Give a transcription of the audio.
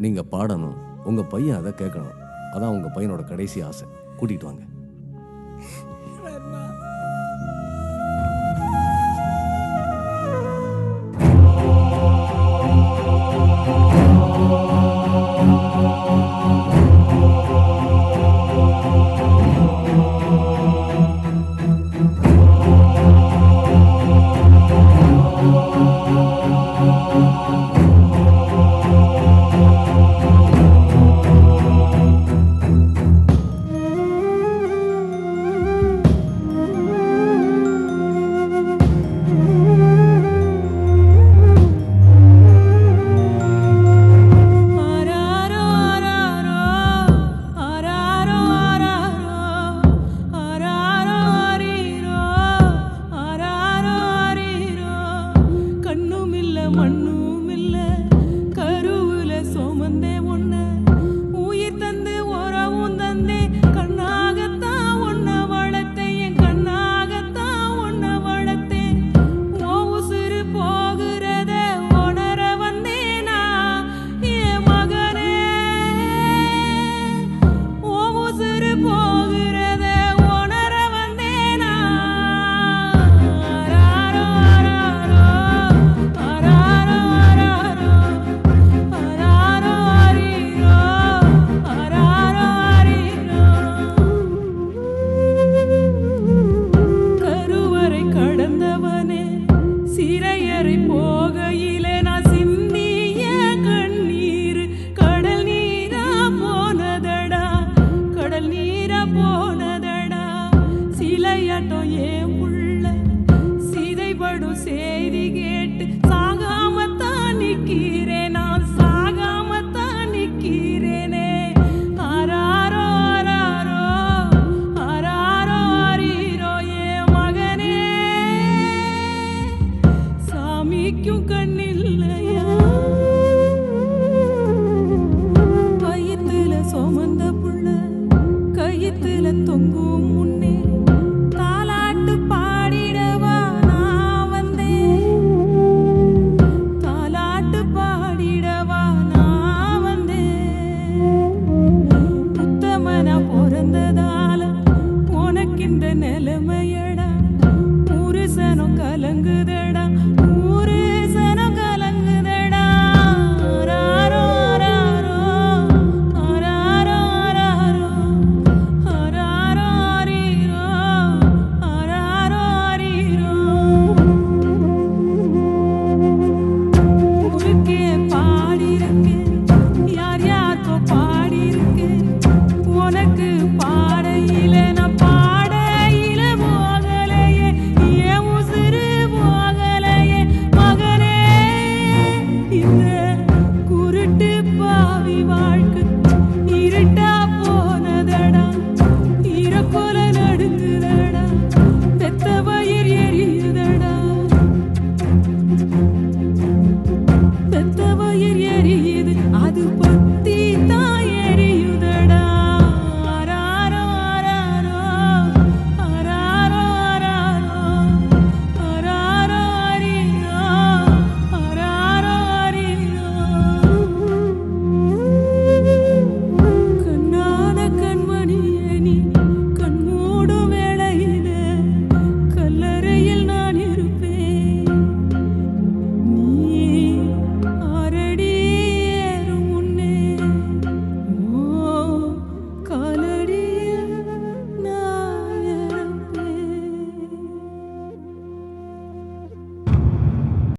நீங்கள் பாடணும். உங்கள் பையன் அதை கேட்கணும் அதான் உங்கள் பையனோட கடைசி ஆசை. கூட்டிகிட்டு வாங்க. கேட்டோ ஏன் உள்ள சிதைபடும் செய்தி